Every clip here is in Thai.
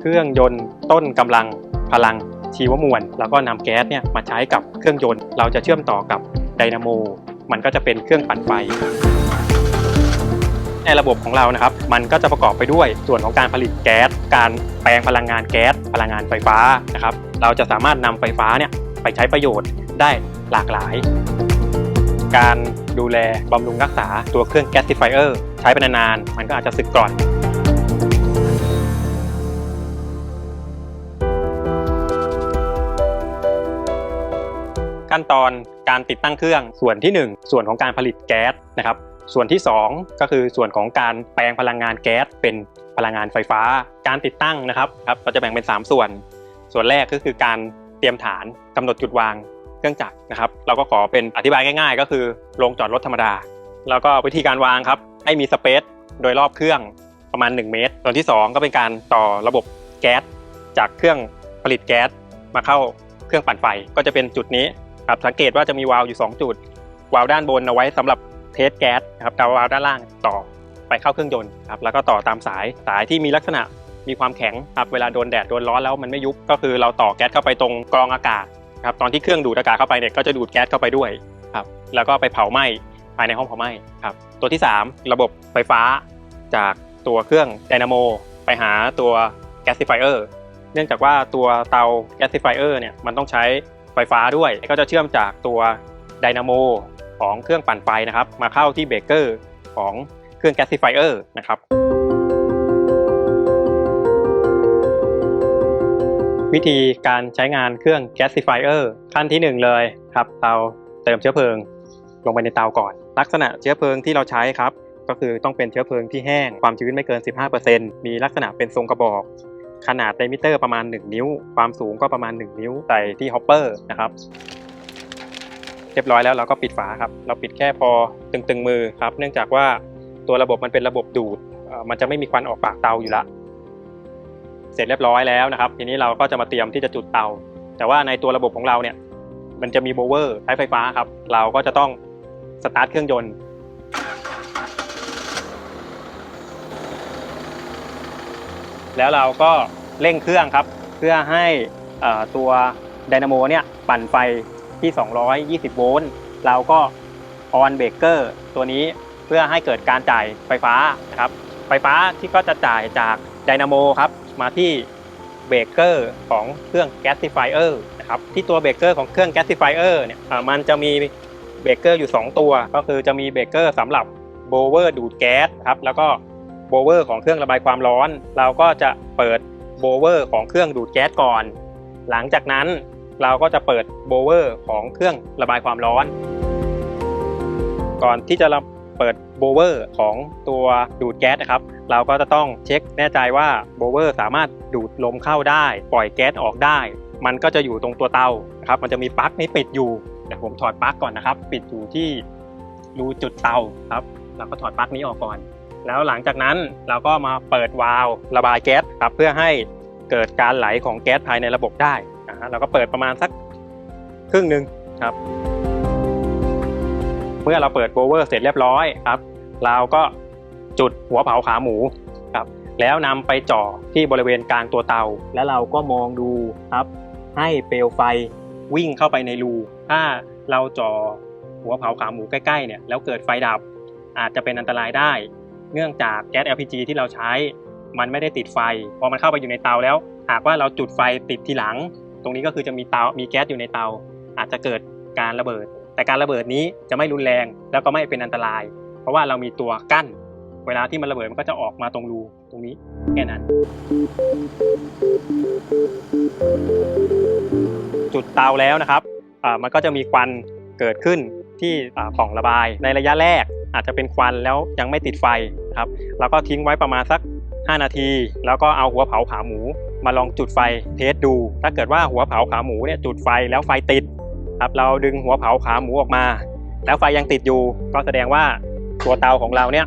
เครื่องยนต์ต้นกำลังพลังชีวมวล แล้วก็นำแก๊สเนี่ยมาใช้กับเครื่องยนต์ เราจะเชื่อมต่อกับไดนาโม มันก็จะเป็นเครื่องปั่นไฟในระบบของเรานะครับ มันก็จะประกอบไปด้วยส่วนของการผลิตแก๊ส การแปลงพลังงานแก๊ส พลังงานไฟฟ้านะครับ เราจะสามารถนำไฟฟ้าเนี่ยไปใช้ประโยชน์ได้หลากหลาย การดูแลบำรุงรักษาตัวเครื่องแก๊สซิฟายเออร์ใช้ไปนานๆมันก็อาจจะสึกก่อน ขั้นตอนการติดตั้งเครื่องส่วนที่ 1 ส่วนของการผลิตแก๊สนะครับส่วนที่ 2 ก็คือส่วนของการแปลงพลังงานแก๊สเป็นพลังงานไฟฟ้า การติดตั้งนะครับครับเราจะแบ่งเป็น 3 ส่วน ส่วนแรกก็คือการเตรียมฐานกำหนดจุดวางเครื่องจักรนะครับ เราก็ขอเป็นอธิบายง่าย ๆ ก็คือโรงจอดรถธรรมดา แล้วก็วิธีการวางครับให้มีสเปซโดยรอบเครื่องประมาณ 1 เมตร ส่วนที่ 2 ก็เป็นการต่อระบบแก๊สจากเครื่องผลิตแก๊สมาเข้าเครื่องปั่นไฟก็จะเป็นจุดนี้ ครับสังเกตว่าจะมีวาล์วอยู่ 2 จุด วาล์วด้านบนเอาไว้สำหรับเทสแก๊สครับแต่วาล์วด้านล่างต่อไปเข้าเครื่องยนต์ครับแล้วก็ต่อตามสายสายที่มีลักษณะมีความแข็งครับเวลาโดนแดดโดนร้อนแล้วมันไม่ยุบก็คือเราต่อแก๊สเข้าไปตรงกรองอากาศครับตอนที่เครื่องดูดอากาศเข้าไปเนี่ยก็จะดูดแก๊สเข้าไปด้วยครับแล้วก็ไปเผาไหม้ภายในห้องเผาไหม้ครับตัวที่ 3 ระบบไฟฟ้าจากตัวเครื่องไดนาโมไปหาตัวแก๊สซิฟายเออร์เนื่องจากว่าตัวเตาแก๊สซิฟายเออร์เนี่ยมันต้องใช้ ไฟฟ้าด้วย ก็จะเชื่อมจากตัวไดนาโมของเครื่องปั่นไฟนะครับ มาเข้าที่เบรกเกอร์ของเครื่องแก๊สซิฟายเออร์นะครับวิธีการใช้งานเครื่อง gasifier ขั้นที่ 1 เลยครับเราเติมเชื้อเพลิงลงไปในเตาก่อน ลักษณะเชื้อเพลิงที่เราใช้ครับ ก็คือต้องเป็นเชื้อเพลิงที่แห้งความชื้นไม่เกิน 15%มีลักษณะเป็นทรงกระบอก ขนาดไดมิเตอร์ประมาณ 1 นิ้ว ความสูงก็ประมาณ 1 นิ้วใส่ที่ฮอปเปอร์นะครับเรียบร้อยแล้วเราก็ปิดฝาครับ เราปิดแค่พอตึงๆมือครับ เนื่องจากว่าตัวระบบมันเป็นระบบดูดมันจะไม่มีควันออกปากเตาอยู่ละเสร็จเรียบร้อยแล้วนะครับ ทีนี้เราก็จะมาเตรียมที่จะจุดเตา แต่ว่าในตัวระบบของเราเนี่ย มันจะมีโบเวอร์ใช้ไฟฟ้าครับ เราก็จะต้องสตาร์ทเครื่องยนต์ แล้วเราก็เร่งเครื่องครับ เพื่อให้ตัวไดนาโมเนี่ยปั่นไฟที่ 220 โวลต์เราก็ออนเบรกเกอร์ตัวนี้เพื่อให้เกิดการจ่ายไฟฟ้านะครับไฟฟ้าที่ก็จะจ่ายจากไดนาโมครับมาที่เบรกเกอร์ของเครื่องแก๊สซิฟายเออร์นะครับที่ตัวเบรกเกอร์ของเครื่องแก๊สซิฟายเออร์เนี่ยมันจะมีเบรกเกอร์อยู่ 2 ตัว ก็คือจะมีเบรกเกอร์สำหรับโบเวอร์ดูดแก๊สครับแล้วก็ โบเวอร์ของเครื่องระบายความร้อน เราก็จะเปิดโบเวอร์ของเครื่องดูดแก๊สก่อน หลังจากนั้นเราก็จะเปิดโบเวอร์ของเครื่องระบายความร้อน ก่อนที่จะเปิดโบเวอร์ของตัวดูดแก๊สนะครับ เราก็จะต้องเช็คแน่ใจว่าโบเวอร์สามารถดูดลมเข้าได้ ปล่อยแก๊สออกได้ มันก็จะอยู่ตรงตัวเตานะครับมันจะมีปลั๊กนี้ปิดอยู่เดี๋ยวผมถอดปลั๊กก่อนนะครับ ปิดอยู่ที่รูจุดเตาครับ เราก็ถอดปลั๊กนี้ออกก่อน แล้วหลังจากนั้นเราก็มาเปิดวาล์วระบายแก๊สครับเพื่อให้เกิดการไหลของแก๊สภายในระบบได้นะฮะเราก็เปิดประมาณสักครึ่งหนึ่งครับ เมื่อเราเปิดโบเวอร์เสร็จเรียบร้อยครับเราก็จุดหัวเผาขาหมูครับ แล้วนำไปจ่อที่บริเวณกลางตัวเตา แล้วเราก็มองดูครับ ให้เปลวไฟวิ่งเข้าไปในรูถ้าเราจ่อหัวเผาขาหมูใกล้ๆเนี่ยแล้วเกิดไฟดับอาจจะเป็นอันตรายได้ เนื่องจากแก๊ส LPG ที่เราใช้ มันไม่ได้ติดไฟ พอมันเข้าไปอยู่ในเตาแล้ว หากว่าเราจุดไฟติดทีหลัง ตรงนี้ก็คือจะมีเตา มีแก๊สอยู่ในเตา อาจจะเกิดการระเบิด แต่การระเบิดนี้จะไม่รุนแรง แล้วก็ไม่เป็นอันตราย เพราะว่าเรามีตัวกั้น เวลาที่มันระเบิดมันก็จะออกมาตรงรูตรงนี้แค่นั้น จุดเตาแล้วนะครับ มันก็จะมีควันเกิดขึ้นที่ป่องระบายในระยะแรก อาจจะเป็นควันแล้วยังไม่ติดไฟนะครับแล้วก็ทิ้งไว้ประมาณสัก 5 นาที แล้วก็เอาหัวเผาขาหมู มาลองจุดไฟเทสดู ถ้าเกิดว่าหัวเผาขาหมูเนี่ยจุดไฟแล้วไฟติดครับเราดึงหัวเผาขาหมูออกมา แล้วไฟยังติดอยู่ ก็แสดงว่าตัวเตาของเราเนี่ย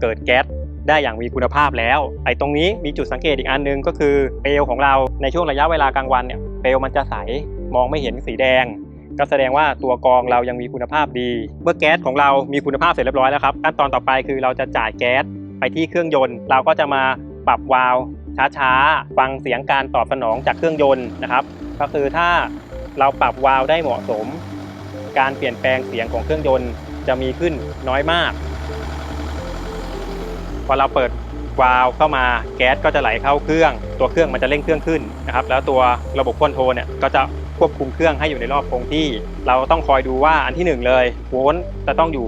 เกิดแก๊สได้อย่างมีคุณภาพแล้ว ไอ้ตรงนี้มีจุดสังเกตอีกอันหนึงก็คือเปลวของเราในช่วงระยะเวลากลางวันเนี่ยเปลวมันจะใสมองไม่เห็นสีแดง ก็แสดงว่าตัวกรองเรายังมีคุณภาพดี เมื่อแก๊สของเรามีคุณภาพเสร็จเรียบร้อยแล้วครับขั้นตอนต่อไปคือเราจะจ่ายแก๊สไปที่เครื่องยนต์ เราก็จะมาปรับวาล์วช้าๆ ฟังเสียงการตอบสนองจากเครื่องยนต์นะครับ ก็คือถ้าเราปรับวาล์วได้เหมาะสม การเปลี่ยนแปลงเสียงของเครื่องยนต์จะมีขึ้นน้อยมาก พอเราเปิดวาล์วเข้ามาแก๊สก็จะไหลเข้าเครื่อง ตัวเครื่องมันจะเร่งเครื่องขึ้นนะครับ แล้วตัวระบบคอนโทรลเนี่ยก็จะ ควบคุมเครื่องให้อยู่ในรอบคงที่ เราต้องคอยดูว่าอันที่หนึ่งเลยโวลต์จะต้องอยู่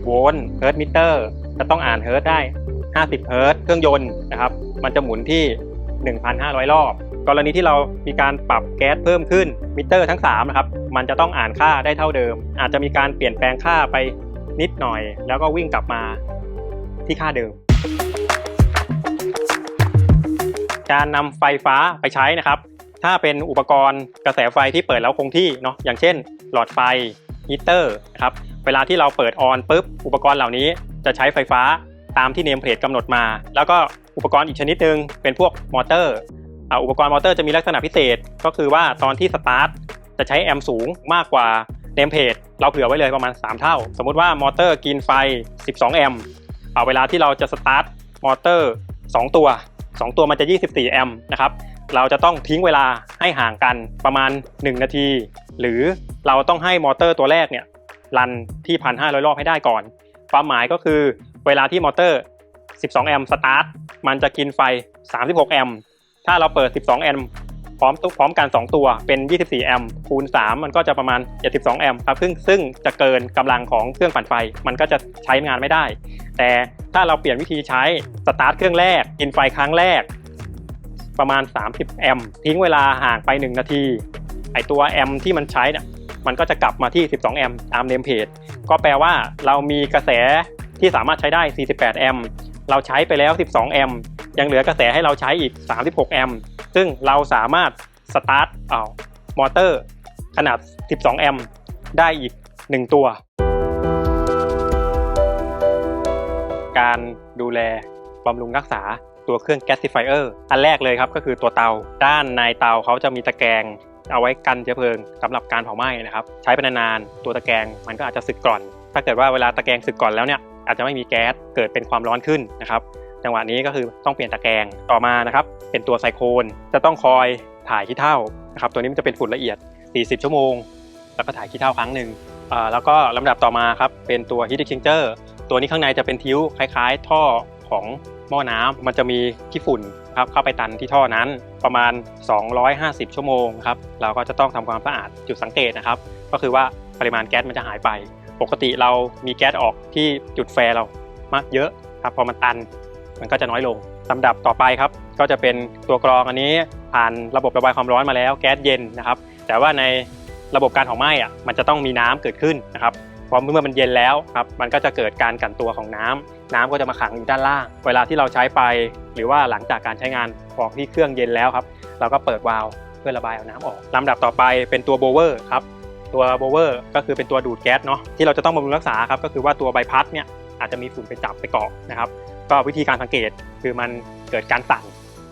220 โวลต์เฮิร์ตมิเตอร์จะต้องอ่านเฮิร์ตได้ 50 เฮิร์ตเครื่องยนต์นะครับมันจะหมุนที่ 1,500 รอบ กรณีที่เรามีการปรับแก๊สเพิ่มขึ้นมิเตอร์ทั้ง3นะครับมันจะต้องอ่านค่าได้เท่าเดิม อาจจะมีการเปลี่ยนแปลงค่าไปนิดหน่อย แล้วก็วิ่งกลับมาที่ค่าเดิม การนำไฟฟ้าไปใช้นะครับ ถ้าเป็นอุปกรณ์กระแสไฟที่เปิดแล้วคงที่เนาะอย่างเช่น หลอดไฟฮีเตอร์นะครับเวลาที่เราเปิดออนปุ๊บอุปกรณ์เหล่านี้จะใช้ไฟฟ้าตามที่เนมเพลทกำหนดมา แล้วก็อุปกรณ์อีกชนิดหนึ่งเป็นพวกมอเตอร์อุปกรณ์มอเตอร์จะมีลักษณะพิเศษ ก็คือว่าตอนที่สตาร์ทจะใช้แอมป์สูงมากกว่าเนมเพลทเราเผื่อไว้เลยประมาณ 3 เท่า สมมุติว่ามอเตอร์กินไฟ 12 แอมป์เอาเวลาที่เราจะสตาร์ทมอเตอร์ 2 ตัว 2 ตัวมันจะ 24 แอมป์นะครับ เราจะต้องทิ้งเวลาให้ห่างกันประมาณ 1 นาที หรือเราต้องให้มอเตอร์ตัวแรกเนี่ยรันที่ 1,500 รอบให้ได้ก่อน ความหมายก็คือเวลาที่มอเตอร์ 12 แอมป์สตาร์ทมันจะกินไฟ 36 แอมป์ถ้าเราเปิด 12 แอมป์พร้อมตุพร้อมกัน 2 ตัวเป็น 24 แอมป์คูณ 3 มันก็จะประมาณ 72 แอมป์ครับซึ่งซึ่งจะเกินกำลังของเครื่องปั่นไฟ มันก็จะใช้งานไม่ได้ แต่ถ้าเราเปลี่ยนวิธีใช้สตาร์ทเครื่องแรกกินไฟครั้งแรก ประมาณ 30 แอมป์ทิ้งเวลาห่างไป 1 นาที ไอตัวแอมป์ที่มันใช้เนี่ยมันก็จะกลับมาที่ 12 แอมป์ตามเนมเพจก็แปลว่าเรามีกระแสที่สามารถใช้ได้ 48 แอมป์เราใช้ไปแล้ว 12 แอมป์ยังเหลือกระแสให้เราใช้อีก 36 แอมป์ซึ่งเราสามารถสตาร์ทเอามอเตอร์ ขนาด 12 แอมป์ได้อีก 1 ตัว การดูแลบำรุงรักษา ตัวเครื่อง gasifier อันแรกเลยครับก็คือตัวเตา ด้านในเตาเขาจะมีตะแกรงเอาไว้กันเชื้อเพลิงสำหรับการเผาไหม้นะครับ ใช้ไปนานๆตัวตะแกรงมันก็อาจจะสึกกร่อน ถ้าเกิดว่าเวลาตะแกรงสึกกร่อนแล้วเนี่ยอาจจะไม่มีแก๊สเกิดเป็นความร้อนขึ้นนะครับ จังหวะนี้ก็คือต้องเปลี่ยนตะแกรงต่อมานะครับ เป็นตัวไซโคนจะต้องคอยถ่ายขี้เถ้านะครับ ตัวนี้มันจะเป็นฝุ่นละเอียด 40 ชั่วโมง แล้วก็ถ่ายขี้เถ้าครั้งหนึ่งแล้วก็ลำดับต่อมาครับเป็นตัว heat exchanger ตัวนี้ข้างในจะเป็นทิ้วคล้าย ๆ ท่อของ หม้อน้ำมันจะมีขี้ฝุ่นครับเข้าไปตันที่ท่อนั้นประมาณ 250 ชั่วโมงครับเราก็จะต้องทำความสะอาดจุดสังเกตนะครับ ก็คือว่าปริมาณแก๊สมันจะหายไป ปกติเรามีแก๊สออกที่จุดแฟร์เรามากเยอะครับพอมันตันมันก็จะน้อยลงลำดับต่อไปครับ ก็จะเป็นตัวกรองอันนี้ผ่านระบบระบายความร้อนมาแล้วแก๊สเย็นนะครับ แต่ว่าในระบบการเผาไหม้อะมันจะต้องมีน้ำเกิดขึ้นนะครับ พอเมื่อมันเย็นแล้วครับมันก็จะเกิดการกันตัวของน้ำน้ำก็จะมาขังอยู่ด้านล่าง เวลาที่เราใช้ไป หรือว่าหลังจากการใช้งานพอที่เครื่องเย็นแล้วครับ เราก็เปิดวาล์วเพื่อระบายเอาน้ำออกลำดับต่อไปเป็นตัวโบเวอร์ครับตัวโบเวอร์ก็คือเป็นตัวดูดแก๊สเนาะที่เราจะต้องบำรุงรักษาครับก็คือว่าตัวใบพัดเนี่ยอาจจะมีฝุ่นไปจับไปเกาะนะครับ ก็วิธีการสังเกตคือมันเกิดการสั่น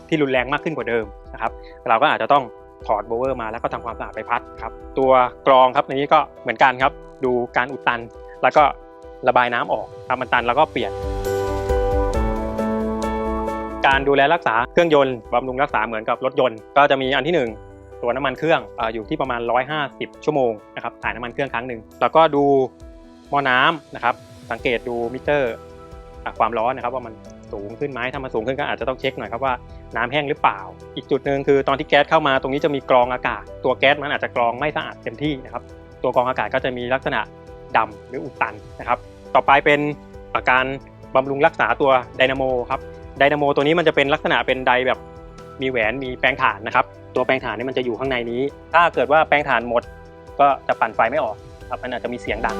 ที่รุนแรงมากขึ้นกว่าเดิมนะครับ เราก็อาจจะต้อง ถอดโบเวอร์มาแล้วก็ทำความสะอาดใบพัดครับตัวกรองครับในนี้ก็เหมือนกันครับ ดูการอุดตัน แล้วก็ระบายน้ำออกครับมันตันแล้วก็เปลี่ยน การดูแลรักษาเครื่องยนต์บำรุงรักษาเหมือนกับรถยนต์ ก็จะมีอันที่หนึ่งตัวน้ำมันเครื่องออยู่ที่ประมาณ 150 ชั่วโมงนะครับถ่ายน้ำมันเครื่องครั้งหนึ่งแล้วก็ดูหม้อน้ำนะครับ สังเกตดูมิเตอร์ความร้อนนะครับว่ามัน สูงขึ้นไหมถ้ามันสูงขึ้นก็อาจจะต้องเช็คหน่อยครับว่าน้ำแห้งหรือเปล่า อีกจุดหนึ่งคือตอนที่แก๊สเข้ามาตรงนี้จะมีกรองอากาศ ตัวแก๊สมันอาจจะกรองไม่สะอาดเต็มที่นะครับ ตัวกรองอากาศก็จะมีลักษณะดำหรืออุดตันนะครับ ต่อไปเป็นการบำรุงรักษาตัวไดนาโมครับไดนาโมตัวนี้มันจะเป็นลักษณะเป็นไดแบบมีแหวนมีแปลงถ่านนะครับ ตัวแปลงถ่านนี่มันจะอยู่ข้างในนี้ ถ้าเกิดว่าแปลงถ่านหมด ก็จะปั่นไฟไม่ออกครับมันอาจจะมีเสียงดัง